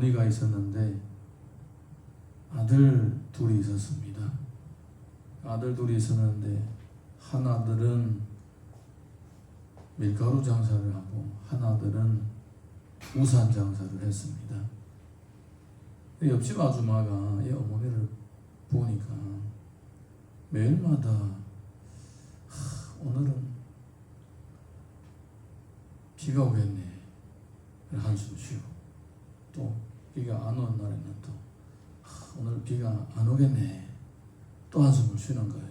어머니가 있었는데 아들 둘이 있었습니다. 아들 둘이 있었는데 한 아들은 밀가루 장사를 하고 한 아들은 우산 장사를 했습니다. 이 옆집 아줌마가 이 어머니를 보니까 매일마다 하, 오늘은 비가 오겠네 한숨 쉬고 또 비가 안 오는 날에는 또 하, 오늘 비가 안 오겠네 또 한숨을 쉬는 거예요.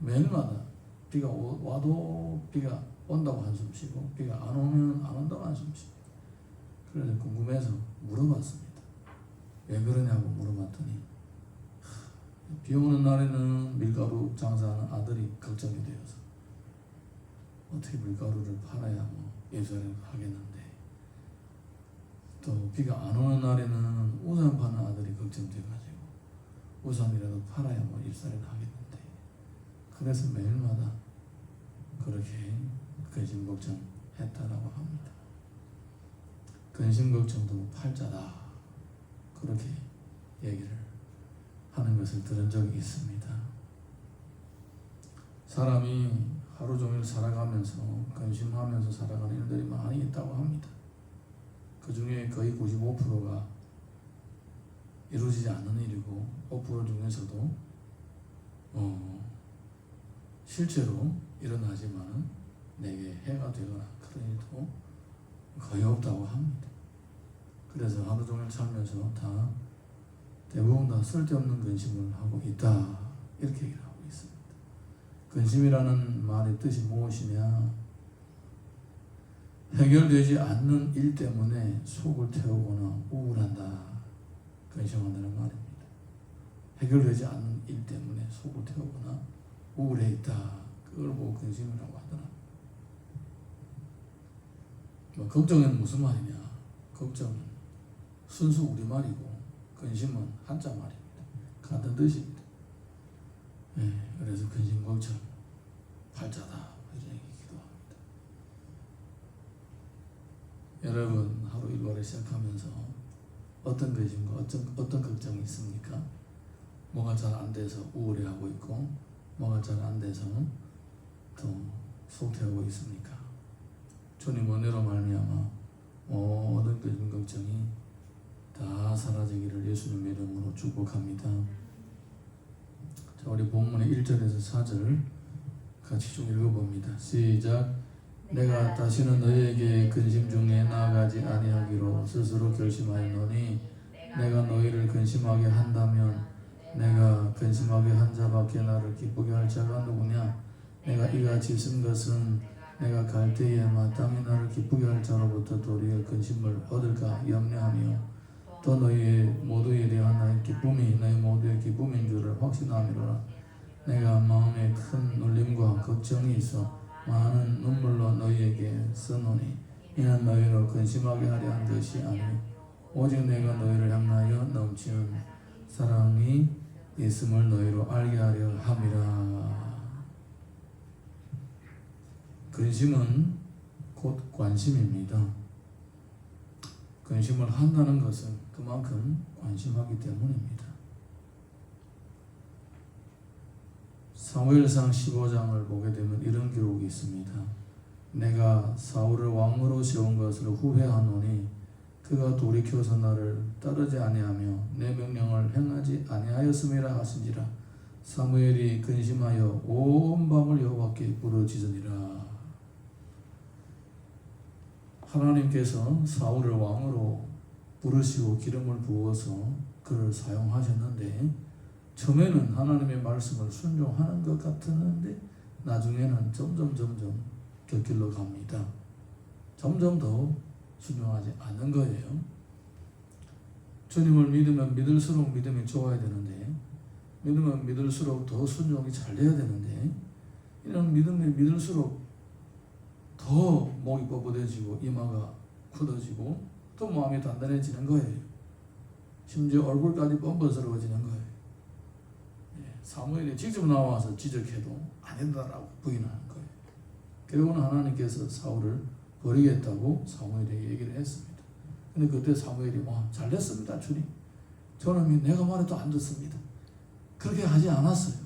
매일마다 비가 오, 와도 비가 온다고 한숨 쉬고 비가 안 오면 안 온다고 한숨 쉬고 그래서 궁금해서 물어봤습니다. 왜 그러냐고 물어봤더니 하, 비 오는 날에는 밀가루 장사하는 아들이 걱정이 되어서 어떻게 밀가루를 팔아야 뭐 예술을 하겠는데 또 비가 안 오는 날에는 우산 파는 아들이 걱정돼가지고 우산이라도 팔아야 뭐 일살을 하겠는데 그래서 매일마다 그렇게 근심 걱정 했다라고 합니다. 근심 걱정도 팔자다 그렇게 얘기를 하는 것을 들은 적이 있습니다. 사람이 하루 종일 살아가면서 근심하면서 살아가는 일들이 많이 있다고 합니다. 그 중에 거의 95%가 이루어지지 않는 일이고 5% 중에서도 어, 실제로 일어나지만 내게 해가 되거나 그런 일도 거의 없다고 합니다. 그래서 하루 종일 살면서 다 대부분 다 쓸데없는 근심을 하고 있다 이렇게 얘기를 하고 있습니다. 근심이라는 말의 뜻이 무엇이냐? 해결되지 않는 일 때문에 속을 태우거나 우울한다. 근심한다는 말입니다. 해결되지 않는 일 때문에 속을 태우거나 우울해 있다. 그걸 보고 근심이라고 하더라. 뭐 걱정은 무슨 말이냐? 걱정은 순수 우리말이고 근심은 한자 말입니다. 같은 뜻입니다. 예, 그래서 근심 걱정 팔자다 이런 얘기기도 합니다. 여러분 하루 일과를 시작하면서 어떤 근심과 어떤 어떤 걱정이 있습니까? 뭐가 잘 안 돼서 우울해하고 있고 뭐가 잘 안 돼서 또 속태하고 있습니까? 주님 은혜로 말미암아 모든 근심 걱정이 다 사라지기를 예수님의 이름으로 축복합니다. 자, 우리 본문의 1절에서 4절 같이 좀 읽어봅니다. 시작. 내가 다시는 너희에게 근심 중에 나아가지 아니하기로 스스로 결심하였노니 내가 너희를 근심하게 한다면 내가 근심하게 한 자밖에 나를 기쁘게 할 자가 누구냐? 내가 이같이 쓴 것은 내가 갈 때에 마땅히 나를 기쁘게 할 자로부터 도리어 근심을 얻을까 염려하며 또 너희 모두에 대한 나의 기쁨이 너희 모두의 기쁨인 줄을 확신함이로라. 내가 마음에 큰 놀림과 걱정이 있어 많은 눈물로 너희에게 써노니 이는 너희로 근심하게 하려 한 것이 아니요 오직 내가 너희를 향하여 넘치는 사랑이 있음을 너희로 알게 하려 함이라. 근심은 곧 관심입니다. 근심을 한다는 것은 그만큼 관심하기 때문입니다 사무엘상 15장을 보게 되면 이런 기록이 있습니다. 내가 사울을 왕으로 세운 것을 후회하노니 그가 돌이켜서 나를 따르지 아니하며 내 명령을 행하지 아니하였음이라 하신지라 사무엘이 근심하여 온 밤을 여호와께 부르짖으니라 하나님께서 사울을 왕으로 부르시고 기름을 부어서 그를 사용하셨는데 처음에는 하나님의 말씀을 순종하는 것 같았는데 나중에는 점점 점점 곁길로 갑니다. 점점 더 순종하지 않는 거예요. 주님을 믿으면 믿을수록 믿음이 좋아야 되는데 믿으면 믿을수록 더 순종이 잘 돼야 되는데 이런 믿음이 믿을수록 더 목이 뻣뻣해지고 이마가 굳어지고 또 마음이 단단해지는 거예요. 심지어 얼굴까지 뻔뻔스러워지는 거예요. 사무엘이 직접 나와서 지적해도 안 된다라고 부인하는 거예요. 결국은 하나님께서 사울을 버리겠다고 사무엘에게 얘기를 했습니다. 근데 그때 사무엘이 와 잘됐습니다 주님. 저놈이 내가 말해도 안 듣습니다. 그렇게 하지 않았어요.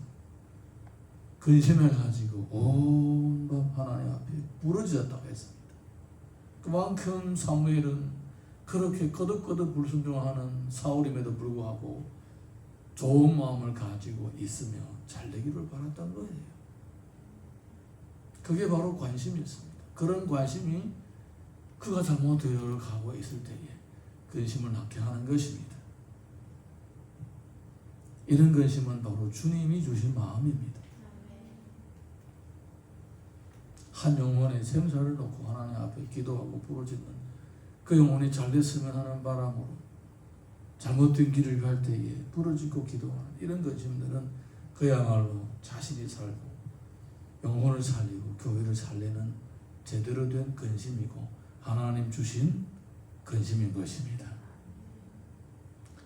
근심해 가지고 온밤 하나님 앞에 부러지었다고 했습니다. 그만큼 사무엘은 그렇게 거듭거듭 불순종하는 사울임에도 불구하고 좋은 마음을 가지고 있으며 잘 되기를 바랐던 거예요. 그게 바로 관심이었습니다. 그런 관심이 그가 잘못 되어 가고 있을 때에 근심을 낳게 하는 것입니다. 이런 근심은 바로 주님이 주신 마음입니다. 한 영혼의 생사를 놓고 하나님 앞에 기도하고 부르짖는 그 영혼이 잘 됐으면 하는 바람으로 잘못된 길을 갈 때에 부르짖고 기도하는 이런 근심들은 그야말로 자신이 살고 영혼을 살리고 교회를 살리는 제대로 된 근심이고 하나님 주신 근심인 것입니다.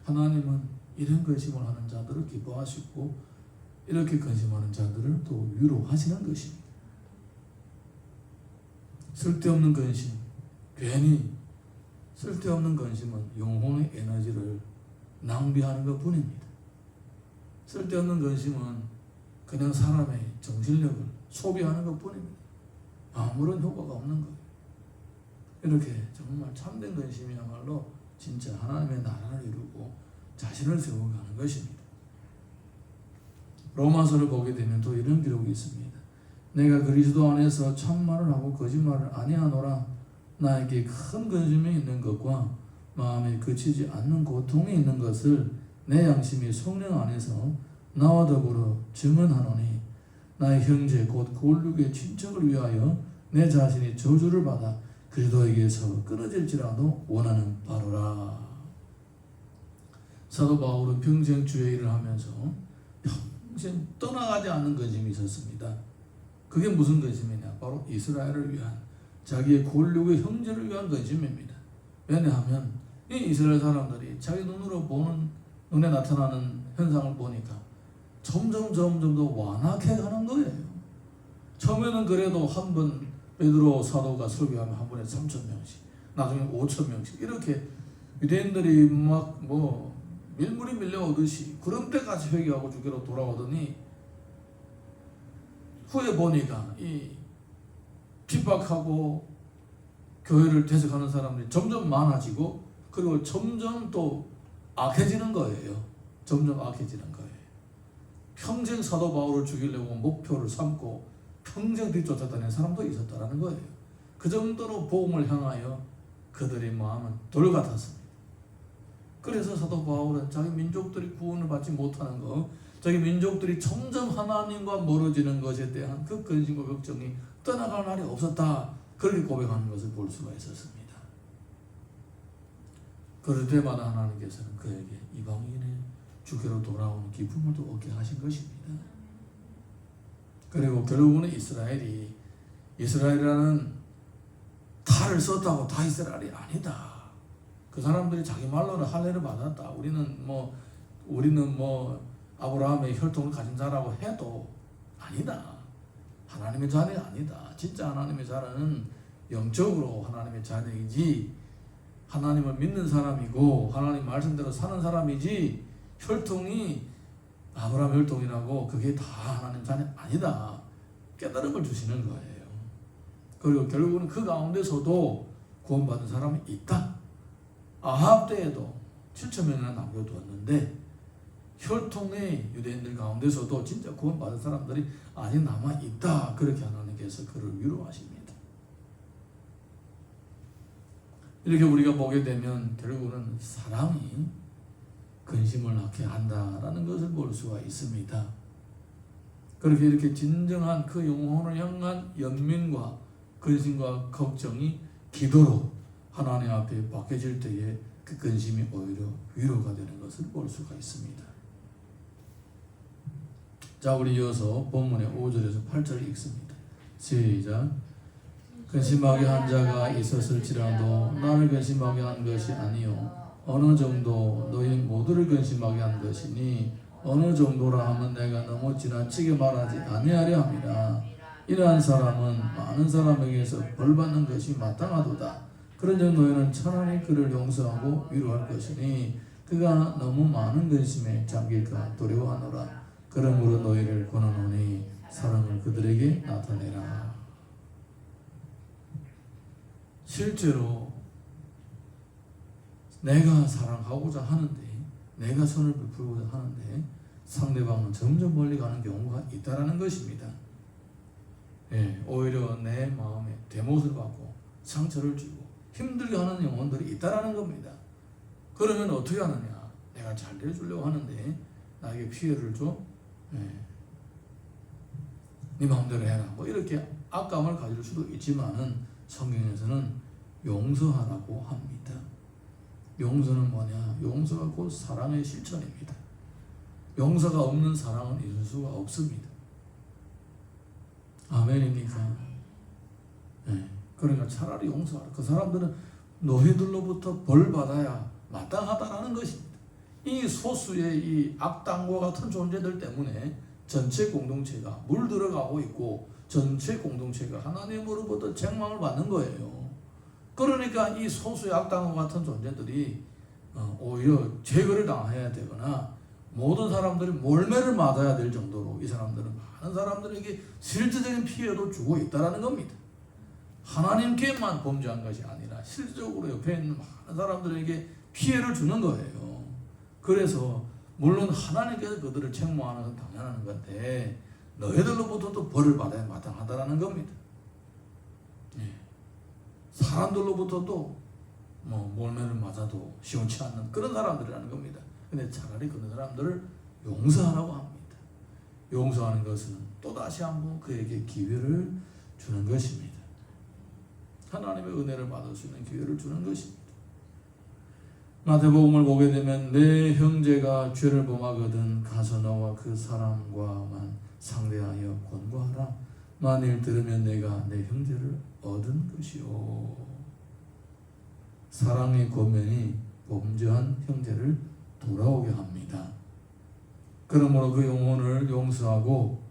하나님은 이런 근심을 하는 자들을 기뻐하시고 이렇게 근심하는 자들을 또 위로하시는 것입니다. 쓸데없는 근심, 괜히 쓸데없는 근심은 영혼의 에너지를 낭비하는 것 뿐입니다. 쓸데없는 근심은 그냥 사람의 정신력을 소비하는 것 뿐입니다. 아무런 효과가 없는 거예요. 이렇게 정말 참된 근심이야말로 진짜 하나님의 나라를 이루고 자신을 세워가는 것입니다. 로마서를 보게 되면 또 이런 기록이 있습니다. 내가 그리스도 안에서 참말을 하고 거짓말을 아니하노라 나에게 큰 근심이 있는 것과 마음에 그치지 않는 고통이 있는 것을 내 양심이 성령 안에서 나와 더불어 증언하노니 나의 형제 곧 골육의 친척을 위하여 내 자신이 저주를 받아 그리스도에게서 끊어질지라도 원하는 바로라. 사도 바울은 평생 주의 일을 하면서 평생 떠나가지 않는 근심이 있었습니다. 그게 무슨 근심이냐? 바로 이스라엘을 위한 자기의 골육의 형제를 위한 근심입니다. 왜냐하면 이 이스라엘 사람들이 자기 눈으로 보는 눈에 나타나는 현상을 보니까 점점 점점 더 완악해 가는 거예요. 처음에는 그래도 한 번 베드로 사도가 설교하면 한 번에 3천 명씩, 나중에 5천 명씩 이렇게 유대인들이 막 뭐 밀물이 밀려오듯이 그런 때까지 회개하고 주께로 돌아오더니 후에 보니까 이 핍박하고 교회를 대적하는 사람들이 점점 많아지고 그리고 점점 또 악해지는 거예요. 점점 악해지는 거예요. 평생 사도 바울을 죽이려고 목표를 삼고 평생 뒤쫓아다니는 사람도 있었다라는 거예요. 그 정도로 복음을 향하여 그들의 마음은 돌 같았습니다. 그래서 사도 바울은 자기 민족들이 구원을 받지 못하는 것, 자기 민족들이 점점 하나님과 멀어지는 것에 대한 그 근심과 걱정이 떠나갈 날이 없었다. 그렇게 고백하는 것을 볼 수가 있었습니다. 그럴 때마다 하나님께서는 그에게 이방인의 주께로 돌아오는 기쁨을 또 얻게 하신 것입니다. 그리고 결국은 이스라엘이 이스라엘이라는 탈을 썼다고 다 이스라엘이 아니다. 그 사람들이 자기 말로는 할례를 받았다. 우리는 뭐 우리는 뭐 아브라함의 혈통을 가진 자라고 해도 아니다. 하나님의 자녀 아니다. 진짜 하나님의 자녀는 영적으로 하나님의 자녀이지 하나님을 믿는 사람이고 하나님 말씀대로 사는 사람이지 혈통이 아브라함 혈통이라고 그게 다 하나님 자녀 아니다. 깨달음을 주시는 거예요. 그리고 결국은 그 가운데서도 구원받은 사람이 있다. 아합 때에도 7천 명이나 남겨두었는데 혈통의 유대인들 가운데서도 진짜 구원받은 사람들이 아직 남아 있다. 그렇게 하나님께서 그를 위로하십니다. 이렇게 우리가 보게 되면 결국은 사랑이 근심을 낳게 한다라는 것을 볼 수가 있습니다. 그렇게 이렇게 진정한 그 영혼을 향한 연민과 근심과 걱정이 기도로 하나님 앞에 바뀌어질 때에 그 근심이 오히려 위로가 되는 것을 볼 수가 있습니다. 자, 우리 이어서 본문의 5절에서 8절을 읽습니다. 시작. 근심하게 한 자가 있었을지라도 나를 근심하게 한 것이 아니요 어느 정도 너희 모두를 근심하게 한 것이니 어느 정도라 하면 내가 너무 지나치게 말하지 아니하려 함이라 이러한 사람은 많은 사람에게서 벌 받는 것이 마땅하도다 그런 점 너희는 차라리 그를 용서하고 위로할 것이니 그가 너무 많은 근심에 잠길까 두려워하노라 그러므로 너희를 권하노니 사랑을 그들에게 나타내라 실제로 내가 사랑하고자 하는데 내가 선을 베풀고자 하는데 상대방은 점점 멀리 가는 경우가 있다라는 것입니다. 예, 오히려 내 마음에 대못을 받고 상처를 주고 힘들게 하는 영혼들이 있다라는 겁니다. 그러면 어떻게 하느냐? 내가 잘 대해주려고 하는데 나에게 피해를 줘? 예. 네 마음대로 해라. 뭐 이렇게 악감을 가질 수도 있지만은 성경에서는 용서하라고 합니다. 용서는 뭐냐? 용서가 곧 사랑의 실천입니다. 용서가 없는 사랑은 있을 수가 없습니다. 아멘입니까? 네. 그러니까 차라리 용서하라. 그 사람들은 너희들로부터 벌 받아야 마땅하다라는 것입니다. 이 소수의 이 악당과 같은 존재들 때문에 전체 공동체가 물들어가고 있고 전체 공동체가 하나님으로부터 책망을 받는 거예요. 그러니까 이 소수의 악당과 같은 존재들이 어, 오히려 제거를 당해야 되거나 모든 사람들이 몰매를 맞아야 될 정도로 이 사람들은 많은 사람들에게 실질적인 피해도 주고 있다라는 겁니다. 하나님께만 범죄한 것이 아니라 실질적으로 옆에 있는 많은 사람들에게 피해를 주는 거예요. 그래서 물론 하나님께서 그들을 책망하는 건 당연한 건데 너희들로부터도 벌을 받아야 마땅하다라는 겁니다. 예. 사람들로부터도 뭐 몰매를 맞아도 시원치 않는 그런 사람들이라는 겁니다. 근데 차라리 그런 사람들을 용서하라고 합니다. 용서하는 것은 또 다시 한번 그에게 기회를 주는 것입니다. 하나님의 은혜를 받을 수 있는 기회를 주는 것입니다. 마태복음을 보게 되면 내 형제가 죄를 범하거든 가서 너와 그 사람과만 상대하여 권고하라. 만일 들으면 내가 내 형제를 얻은 것이요. 사랑의 권면이 범죄한 형제를 돌아오게 합니다. 그러므로 그 영혼을 용서하고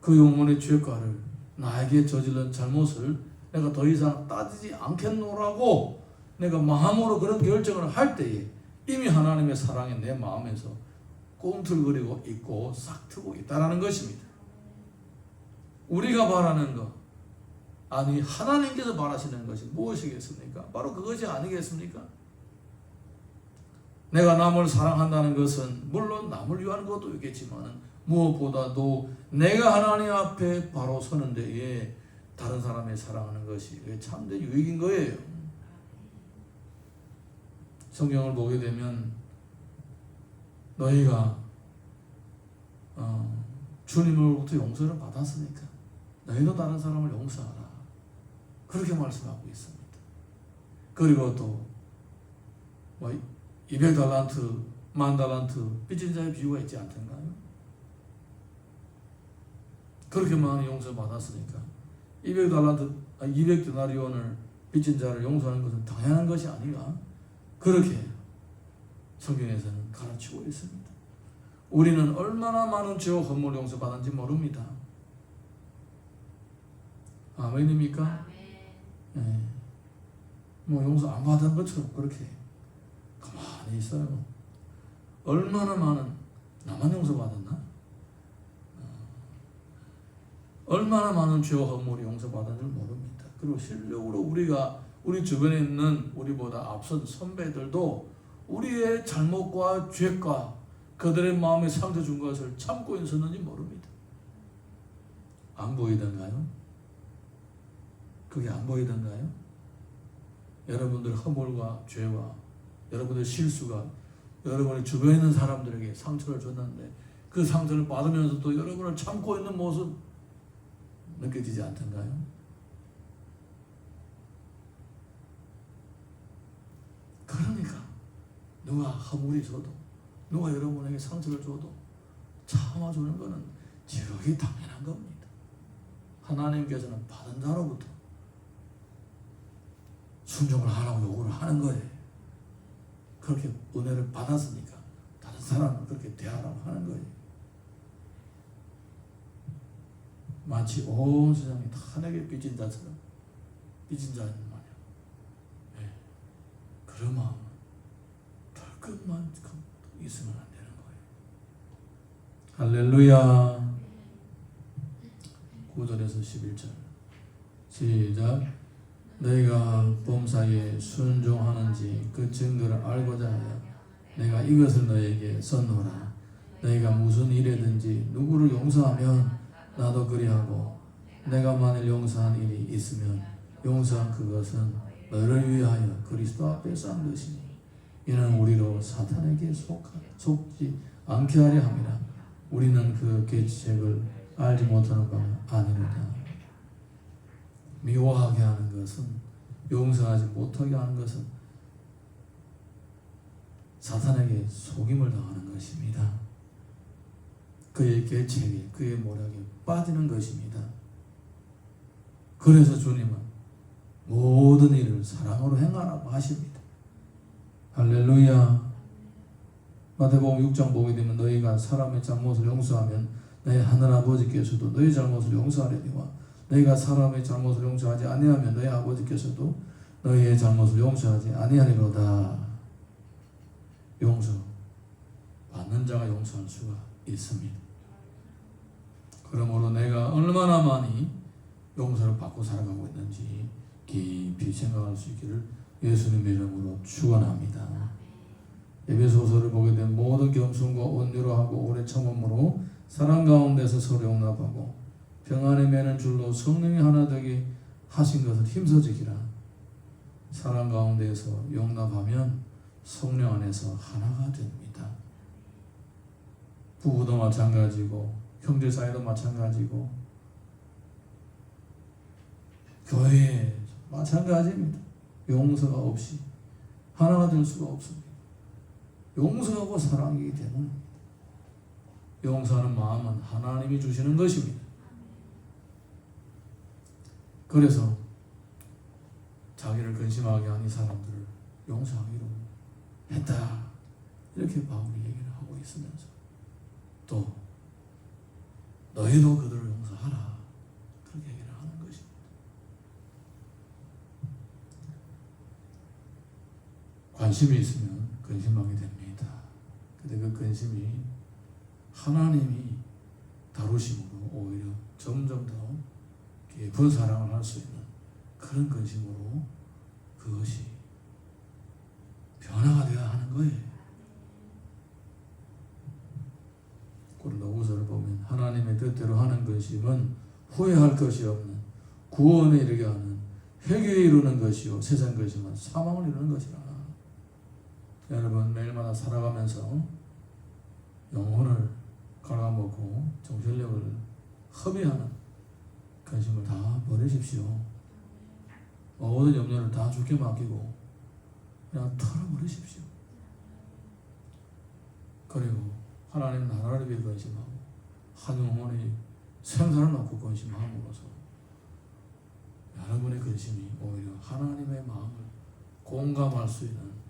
그 영혼의 죄가를 나에게 저질른 잘못을 내가 더 이상 따지지 않겠노라고 내가 마음으로 그런 결정을 할 때에 이미 하나님의 사랑이 내 마음에서 꿈틀거리고 있고 싹 트고 있다라는 것입니다. 우리가 바라는 것 아니 하나님께서 바라시는 것이 무엇이겠습니까? 바로 그것이 아니겠습니까? 내가 남을 사랑한다는 것은 물론 남을 위한 것도 있겠지만 무엇보다도 내가 하나님 앞에 바로 서는 데에 다른 사람을 사랑하는 것이 참된 유익인 거예요. 성경을 보게 되면 너희가 어, 주님으로부터 용서를 받았으니까 너희도 다른 사람을 용서하라. 그렇게 말씀하고 있습니다. 그리고 또 뭐 200달란트, 만 달란트 빚진 자의 비유가 있지 않던가요? 그렇게 많이 용서받았으니까 200달란트, 200데나리온을 빚진 자를 용서하는 것은 당연한 것이 아니라 그렇게 성경에서는 가르치고 있습니다. 우리는 얼마나 많은 죄와 허물 용서 받은지 모릅니다. 아멘입니까? 네. 뭐 용서 안 받은 것처럼 그렇게 가만히 있어요. 얼마나 많은 나만 용서 받았나? 어. 얼마나 많은 죄와 허물이 용서받은 줄 모릅니다. 그리고 실력으로 우리가 우리 주변에 있는 우리보다 앞선 선배들도 우리의 잘못과 죄과 그들의 마음에 상처 준 것을 참고 있었는지 모릅니다. 안 보이던가요? 그게 안 보이던가요? 여러분들 허물과 죄와 여러분의 실수가 여러분의 주변에 있는 사람들에게 상처를 줬는데 그 상처를 받으면서도 여러분을 참고 있는 모습 느껴지지 않던가요? 그러니까 누가 허물이 줘도 누가 여러분에게 상처를 줘도 참아주는 것은 지극히 당연한 겁니다. 하나님께서는 받은 자로부터 순종을 하라고 요구를 하는 거예요. 그렇게 은혜를 받았으니까 다른 사람을 그렇게 대하라고 하는 거예요. 마치 온 세상이 다 내게 빚진 자처럼 빚진 자는 말이야. 예. 그런 마음 털 끝만 있으면 안 되는 거예요. 할렐루야. 9절에서 11절 시작 너희가 범사에 순종하는지 그 증거를 알고자 하여 내가 이것을 너희에게 선노라 너희가 무슨 일이든지 누구를 용서하면 나도 그리하고 내가 만일 용서한 일이 있으면 용서한 그것은 너를 위하여 그리스도 앞에서 한 것이니 이는 우리로 사탄에게 속하, 속지 않게 하려 함이라 우리는 그 계책을 알지 못하는 바는 아니로다 미워하게 하는 것은 용서하지 못하게 하는 것은 사탄에게 속임을 당하는 것입니다. 그의 계책에 그의 모략에 빠지는 것입니다. 그래서 주님은 모든 일을 사랑으로 행하라고 하십니다. 할렐루야. 마태복음 6장 보게 되면 너희가 사람의 잘못을 용서하면 너희 하늘 아버지께서도 너희 잘못을 용서하려니와 너희가 사람의 잘못을 용서하지 아니하면 너희 아버지께서도 너희의 잘못을 용서하지 아니하리로다. 용서 받는 자가 용서할 수가 있습니다. 그러므로 내가 얼마나 많이 용서를 받고 살아가고 있는지 깊이 생각할 수 있기를 예수님의 이름으로 축원합니다. 에베소서를 보게 된 모든 겸손과 온유로 하고 오래 참음으로 사랑 가운데서 서로 용납하고 평안에 매는 줄로 성령이 하나 되게 하신 것을 힘써지기라. 사랑 가운데서 용납하면 성령 안에서 하나가 됩니다. 부부도 마찬가지고 형제 사이도 마찬가지고 교회 마찬가지입니다. 용서가 없이 하나가 될 수가 없습니다. 용서하고 사랑이기 때문입니다. 용서하는 마음은 하나님이 주시는 것입니다. 그래서 자기를 근심하게 한이 사람들을 용서하기로 했다. 이렇게 바울이 얘기를 하고 있으면서 또 너희도 그들을 용서하라. 그렇게 얘기를 하는 것입니다. 관심이 있으면 근심하게 됩니다. 근데 그 근심이 하나님이 다루심으로 오히려 점점 더 깊은 사랑을 할 수 있는 그런 근심으로 그것이 변화가 되어야 하는 거예요. 고린도후서를 보면 하나님의 뜻대로 하는 근심은 후회할 것이 없는 구원에 이르게 하는 회개에 이루는 것이요 세상 근심은 사망을 이루는 것이라. 여러분 매일마다 살아가면서 영혼을 갈아먹고 정신력을 허비하는 근심을 다 버리십시오. 모든 염려를 다 주께 맡기고 그냥 털어버리십시오. 그리고 하나님 나라를 위해 근심하고 한 영혼의 생사를 놓고 근심함으로써 여러분의 근심이 오히려 하나님의 마음을 공감할 수 있는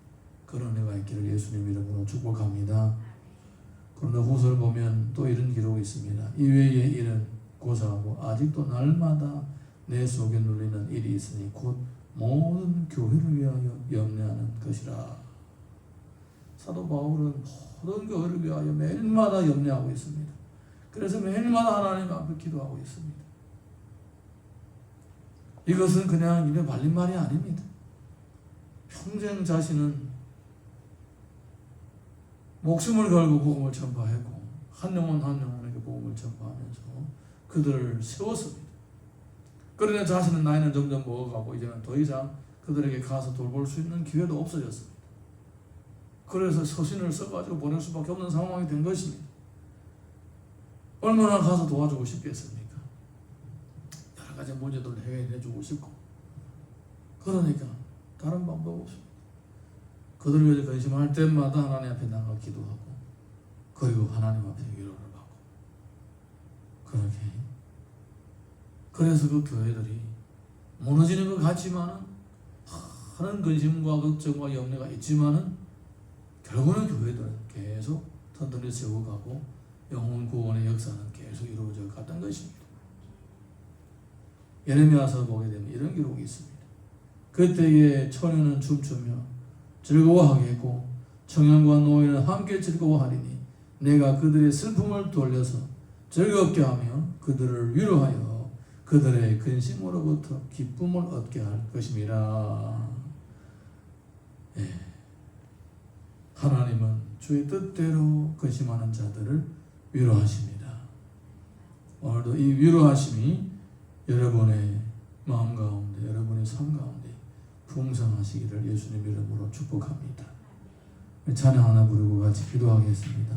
그런 은혜가 있기를 예수님 이름으로 축복합니다. 그런데 후서를 보면 또 이런 기록이 있습니다. 이외의 일은 고사하고 아직도 날마다 내 속에 눌리는 일이 있으니 곧 모든 교회를 위하여 염려하는 것이라. 사도 바울은 모든 교회를 위하여 매일마다 염려하고 있습니다. 그래서 매일마다 하나님 앞에 기도하고 있습니다. 이것은 그냥 입에 발린 말이 아닙니다. 평생 자신은 목숨을 걸고 복음을 전파했고 한 영혼 한 영혼에게 복음을 전파하면서 그들을 세웠습니다. 그러나 자신은 나이는 점점 먹어가고 이제는 더 이상 그들에게 가서 돌볼 수 있는 기회도 없어졌습니다. 그래서 서신을 써가지고 보낼 수밖에 없는 상황이 된 것입니다. 얼마나 가서 도와주고 싶겠습니까? 여러 가지 문제들을 해결해주고 싶고 그러니까 다른 방법 없습니다. 그들을 위해서 근심할 때마다 하나님 앞에 나가 기도하고 그리고 하나님 앞에 위로를 받고 그렇게 그래서 그 교회들이 무너지는 것 같지만은 많은 근심과 걱정과 염려가 있지만은 결국은 교회들은 계속 튼튼히 세워가고 영혼 구원의 역사는 계속 이루어져 갔던 것입니다. 예레미야서 보게 되면 이런 기록이 있습니다. 그때에 처녀는 춤추며 즐거워하겠고 청년과 노인은 함께 즐거워하리니 내가 그들의 슬픔을 돌려서 즐겁게 하며 그들을 위로하여 그들의 근심으로부터 기쁨을 얻게 할 것임이라. 예. 하나님은 주의 뜻대로 근심하는 자들을 위로하십니다. 오늘도 이 위로하심이 여러분의 마음 가운데, 여러분의 삶 가운데 풍성하시기를 예수님 이름으로 축복합니다. 찬양 하나 부르고 같이 기도하겠습니다.